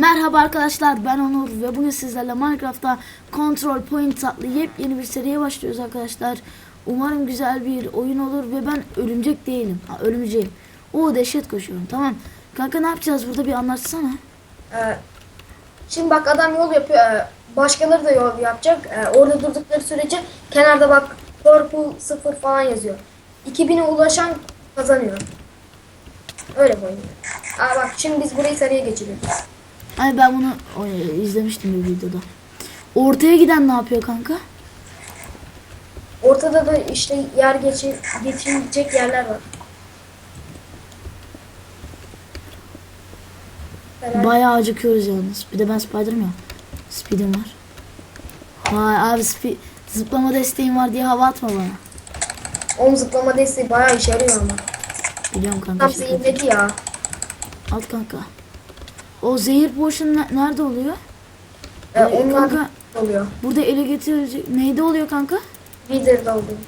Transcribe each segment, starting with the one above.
Merhaba arkadaşlar ben Onur ve bugün sizlerle Minecraft'ta Control Point adlı yepyeni bir seriye başlıyoruz arkadaşlar. Umarım güzel bir oyun olur ve ben örümcek değilim. Ha, örümceğim. O dehşet koşuyorum tamam. Kanka ne yapacağız burada bir anlatsana. Ee, şimdi bak adam yol yapıyor. Ee, başkaları da yol yapacak. Ee, orada durdukları sürece kenarda bak purple 0 falan yazıyor. 2000'e ulaşan kazanıyor. Öyle bu oyun. Aa bak şimdi biz burayı sarıya geçiriyoruz. Ay ben bunu izlemiştim bir videoda. Ortaya giden ne yapıyor kanka? Ortada da işte yer geçir, geçilecek yerler var. Falan. Bayağı acıkıyoruz yalnız. Bir de ben Spider'ım ya. Speed'im var. Vay abi speed, zıplama desteğim var diye hava atma bana. Om zıplama desteği bayağı işe yarıyor ama. Biliyorum kanka. Tam zehirledi ya. Al kanka. O zehir potion ne- nerede oluyor? Ee, Ee, onlar kanka oluyor. burada ele getirilecek. Neyde oluyor kanka? Wither'da oluyor.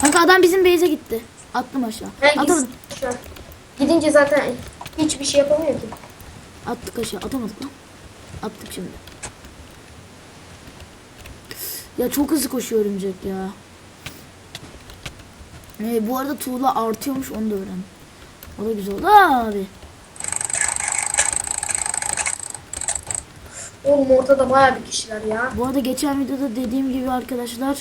Kanka adam bizim base'e gitti. Attım aşağı. Ben Atamadım. gitsin. Gidince zaten hiçbir şey yapamıyor ki. Attık aşağı. Atamadık lan. Attık şimdi. Ya çok hızlı koşuyor örümcek ya. Ee, bu arada tuğla artıyormuş onu da öğrendim. O da güzel oldu abi. Oğlum ortada bayağı bir kişiler ya. Bu arada geçen videoda dediğim gibi arkadaşlar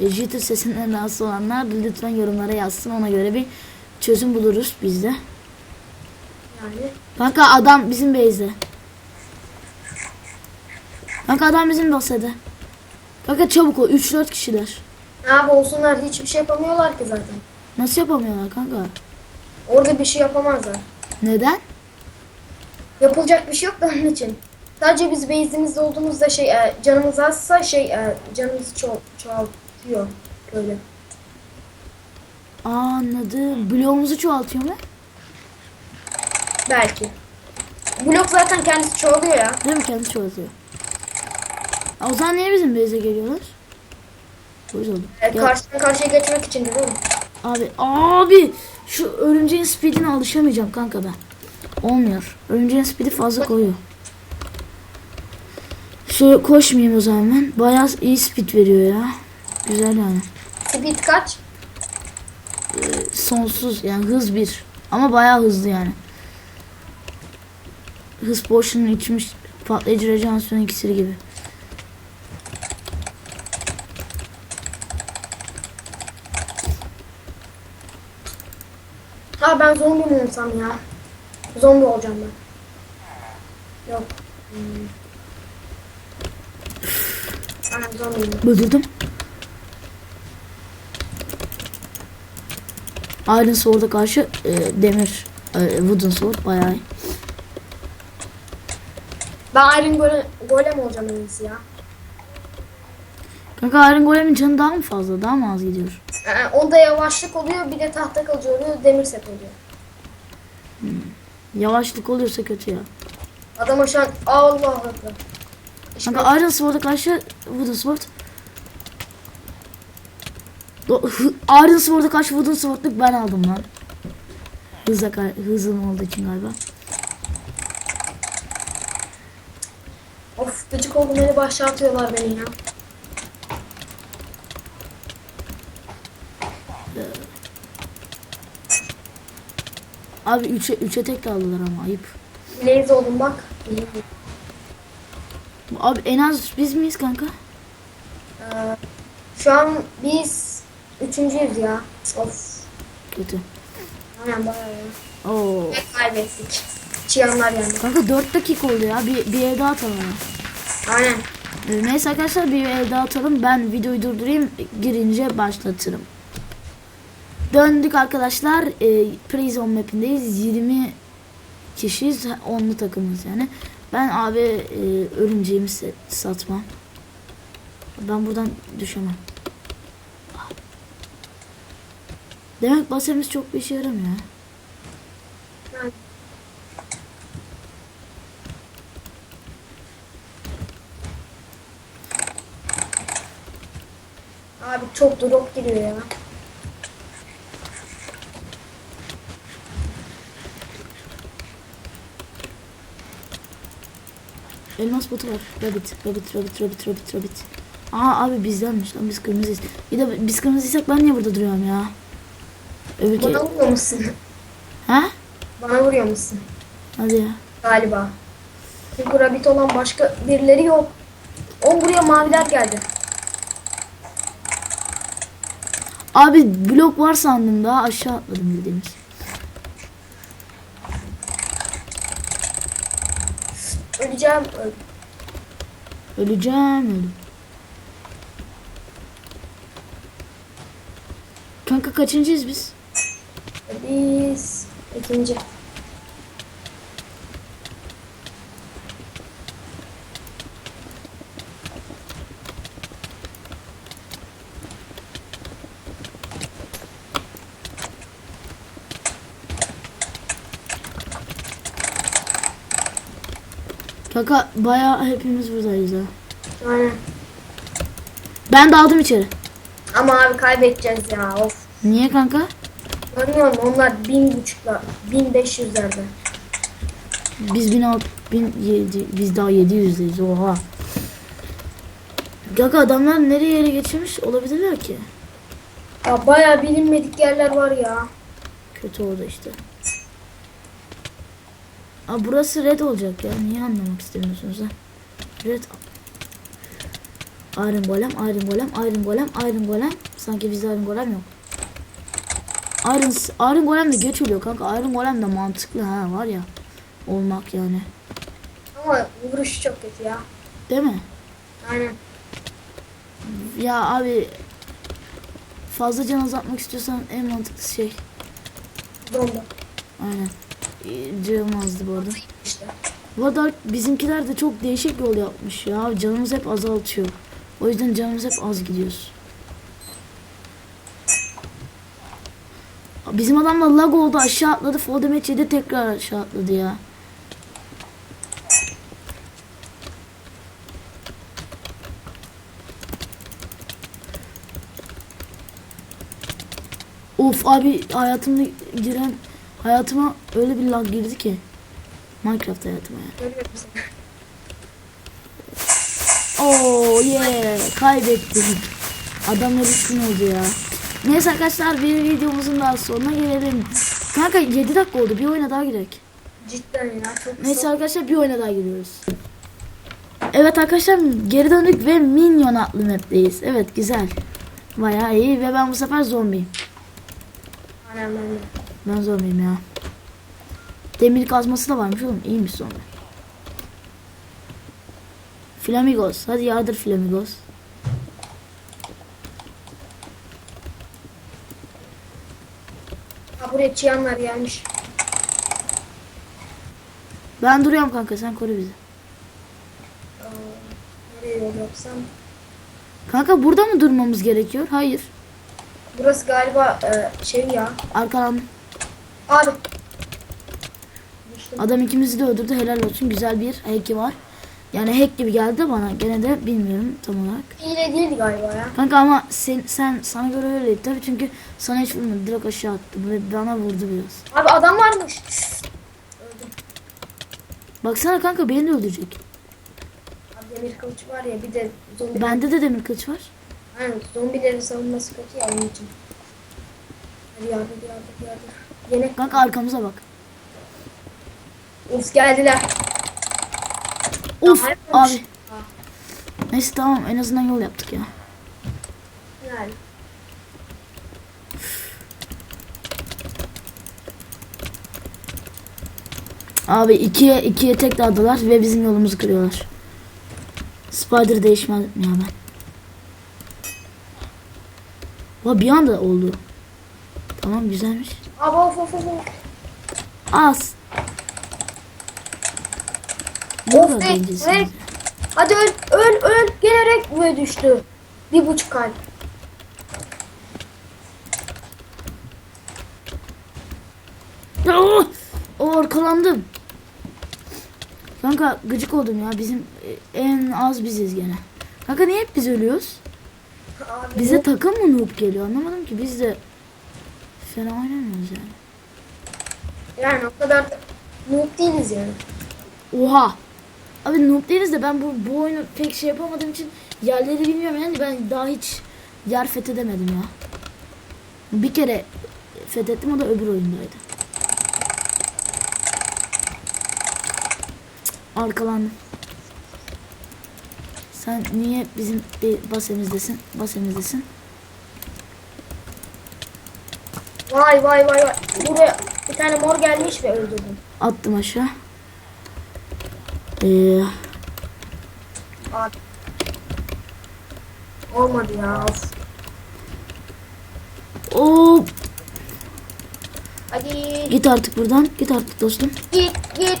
e, jitter sesinden rahatsız olanlar lütfen yorumlara yazsın ona göre bir çözüm buluruz biz de. Yani. Kanka adam bizim base'de. Kanka adam bizim base'de. Kanka çabuk ol 3-4 kişiler. Ne yap olsunlar hiçbir şey yapamıyorlar ki zaten. Nasıl yapamıyorlar kanka? Orada bir şey yapamazlar. Neden? Yapılacak bir şey yok da onun için. Sadece biz base'imizde olduğumuzda şey e, canımız azsa şey e, canımızı ço çoğaltıyor böyle. Aa, anladım. Bloğumuzu çoğaltıyor mu? Belki. Blok zaten kendisi çoğalıyor ya. Değil mi? Kendi çoğaltıyor. Aa, O zaman niye bizim base'e geliyorlar? O yüzden. E, Ya, karşıdan karşıya geçmek için değil mi? Abi abi şu örümceğin speedine alışamayacağım kanka ben. Olmuyor. Örümceğin speedi fazla koyuyor. Şöyle koşmayayım o zaman ben. Bayağı iyi speed veriyor ya. Güzel yani. Speed kaç? Sonsuz yani hız bir. Ama bayağı hızlı yani. Hız potion'un içmiş patlayıcı rejenerasyon iksiri gibi. Ha ben zombi mi olsam ya? Zombi olacağım ben. Yok. Hmm. Aynen zombiyim. Öldürdüm. Iron Sword'a karşı e, demir e, Wooden Sword bayağı iyi. Ben Iron Golem, golem olacağım en iyisi ya. Kanka Iron Golem'in canı daha mı fazla? Daha mı az gidiyor? Ee, onda yavaşlık oluyor bir de tahta kalıcı oluyor demir set oluyor. Yavaşlık oluyorsa kötü ya. Adama şu an Allah Allah. İşte Kanka Iron Sword'a karşı Wooden Sword. Iron Sword'a karşı Wooden Sword'luk ben aldım lan. Hıza hızım olduğu için galiba. of gıcık oldum beni başa atıyorlar beni ya. Abi 3'e 3'e tek aldılar ama ayıp. Blaze oldum bak. Abi en az biz miyiz kanka? Ee, şu an biz üçüncüyüz ya. Of. Kötü. Aynen bayağı ya. Oo. Ve kaybettik. Çıyanlar yani. Kanka 4 dakika oldu ya. Bir, bir el daha atalım. ya. Aynen. Ee, Neyse arkadaşlar bir el daha atalım. Ben videoyu durdurayım. Girince başlatırım. Döndük arkadaşlar. E, Prison map'indeyiz. 20 kişiyiz. Onlu takımız yani. Ben abi e, örümceğimi satmam. Ben buradan düşemem. Demek basemiz çok bir işe yaramıyor. Abi çok drop giriyor ya. Elmas botu var. Rabbit, rabbit, rabbit, rabbit, rabbit, rabbit. Aa abi bizdenmiş lan biz kırmızıyız. Bir de biz kırmızıysak ben niye burada duruyorum ya? Öbür Bana vuruyor musun? Ha? Bana vuruyor musun? Hadi ya. Galiba. Çünkü rabbit olan başka birileri yok. O buraya maviler geldi. Abi blok var sandım daha aşağı atladım bildiğimiz. Öleceğim. Öl- Öleceğim öldüm. Kanka kaçıncıyız biz? Biz ikinci. Kanka bayağı hepimiz buradayız ha. Aynen. Ben daldım içeri. Ama abi kaybedeceğiz ya. Of. Niye kanka? Görmüyor musun? Onlar bin buçukla, bin beş yüzlerde. Biz 1600 1007 biz daha 700'deyiz oha. Kanka adamlar nereye ele geçirmiş olabilirler ki? Ya bayağı bilinmedik yerler var ya. Kötü oldu işte. Aa, burası red olacak ya. Niye anlamak istemiyorsunuz ha? Red. Iron Golem, Iron Golem, Iron Golem, Iron Golem. Sanki bizde Iron Golem yok. Iron, Iron Golem de geç oluyor kanka. Iron Golem de mantıklı ha var ya. Olmak yani. Ama vuruş çok kötü ya. Değil mi? Aynen. Ya abi fazla can azaltmak istiyorsan en mantıklı şey. Bomba. Aynen. Ee, Canım azdı bu arada. Bu bizimkiler de çok değişik yol yapmış ya. Canımız hep azaltıyor. O yüzden canımız hep az gidiyoruz. Bizim adamlar lag oldu aşağı atladı. Damage yedi tekrar aşağı atladı ya. Of abi hayatımda giren hayatıma öyle bir lag girdi ki. Minecraft hayatıma ya. Seni. Oo yeah kaybettik. Adamlar üstün oldu ya. Neyse arkadaşlar bir videomuzun daha sonuna gelelim. Kanka 7 dakika oldu bir oyuna daha girek. Cidden ya çok Neyse kısa. arkadaşlar bir oyuna daha giriyoruz. Evet arkadaşlar geri döndük ve Minyon adlı map'teyiz. Evet güzel. Bayağı iyi ve ben bu sefer zombiyim. Aynen de. Ben zombiyim ya. Demir kazması da varmış oğlum iyiymiş zombi. Flamigos hadi yardır Flamigos. Ha buraya çıyanlar gelmiş. Ben duruyorum kanka sen koru bizi. Aa, nereye yol yapsam? Kanka burada mı durmamız gerekiyor? Hayır. Burası galiba e, şey ya. Arkalandım. Abi. Adam ikimizi de öldürdü. Helal olsun. Güzel bir hack'i var. Yani hack gibi geldi bana. Gene de bilmiyorum tam olarak. Hile değildi galiba ya. Kanka ama sen, sen sana göre öyleydi tabii çünkü sana hiç vurmadı. Direkt aşağı attı. Ve bana vurdu biraz. Abi adam varmış. Öldüm. Baksana kanka beni de öldürecek. Abi demir kılıç var ya bir de zombi. Bende de demir kılıç var. Aynen zombilerin savunması kötü ya onun için. Hadi yardır yardır yardır. Yine Kanka arkamıza bak. Uf geldiler. Of Daha abi. Ha, Neyse tamam en azından yol yaptık ya. Yani. Abi ikiye ikiye tek daldılar ve bizim yolumuzu kırıyorlar. Spider değişmez ya ben. Va bir anda oldu. Tamam güzelmiş. Abi of of of. Az. Ne Of ne? Hadi öl öl öl. Gelerek buraya düştü. Bir buçuk kalp. Oh! O arkalandım. Kanka gıcık oldum ya. Bizim e, en az biziz gene. Kanka niye hep biz ölüyoruz? Abi, Bize takım mı noob geliyor? Anlamadım ki biz de fena oynamıyoruz yani. yani o kadar da noob değiliz yani. Oha. Abi noob değiliz de ben bu, bu oyunu pek şey yapamadığım için yerleri bilmiyorum yani ben daha hiç yer fethedemedim ya. Bir kere fethettim o da öbür oyundaydı. Arkalandım. Sen niye bizim basemizdesin? Basemizdesin. Vay vay vay vay. Buraya bir tane mor gelmiş ve öldürdüm. Attım aşağı. Ee, Abi. Olmadı ya. Of. o Hadi git artık buradan. Git artık dostum. git git.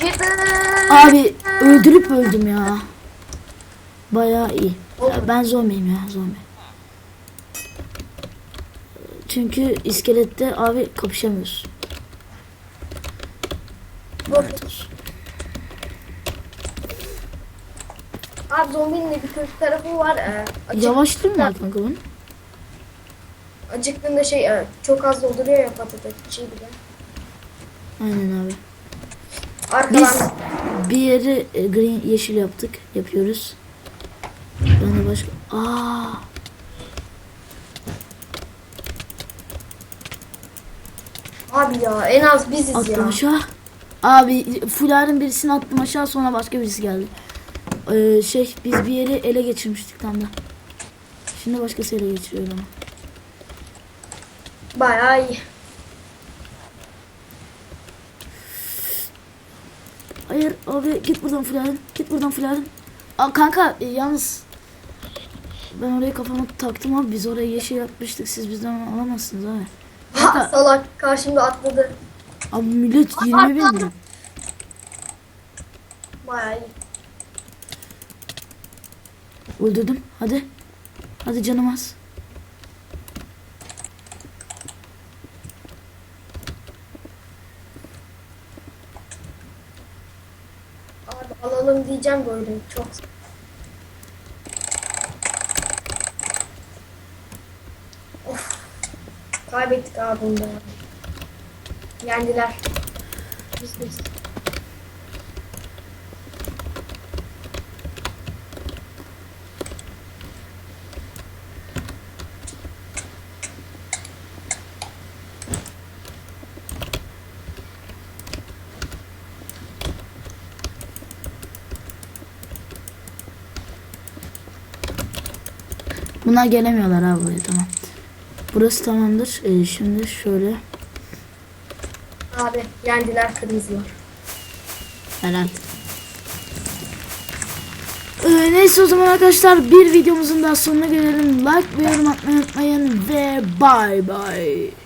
Git. Abi öldürüp öldüm ya. Bayağı iyi. Ya ben zombiyim ya zombi. Çünkü iskelette abi kapışamıyorsun. Lanet olsun. Abi zombinin de bir kötü tarafı var. Ee, acık, Yavaşlıyor mu kanka bunun? acıktığında şey e, çok az dolduruyor ya patates şey bile. Aynen abi. Arkadan Biz bir yeri e, green yeşil yaptık. Yapıyoruz. Ben de başka... Aa, abi ya en az biziz attım ya. aşağı. Abi fuların birisini attım aşağı sonra başka birisi geldi. Ee, şey biz bir yeri ele geçirmiştik tam da. Şimdi başkası ele geçiriyor ama. Bayağı iyi. Hayır abi git buradan fuların. Git buradan fuların. Aa, kanka e, yalnız ben oraya kafama taktım abi biz oraya yeşil yapmıştık siz bizden alamazsınız abi. Kanka salak karşımda atladı. abi millet 20 bin lira. Bayağı iyi. Öldürdüm hadi. Hadi canım az. Abi alalım diyeceğim böyle çok. Kaybettik abi bunda. Yendiler. Biz biz. Bunlar gelemiyorlar abi buraya tamam. Burası tamamdır. Ee, şimdi şöyle Abi yendiler kırmızılar. Helal. Ee, neyse o zaman arkadaşlar bir videomuzun daha sonuna gelelim. Like ve yorum atmayı unutmayın ve bye bye.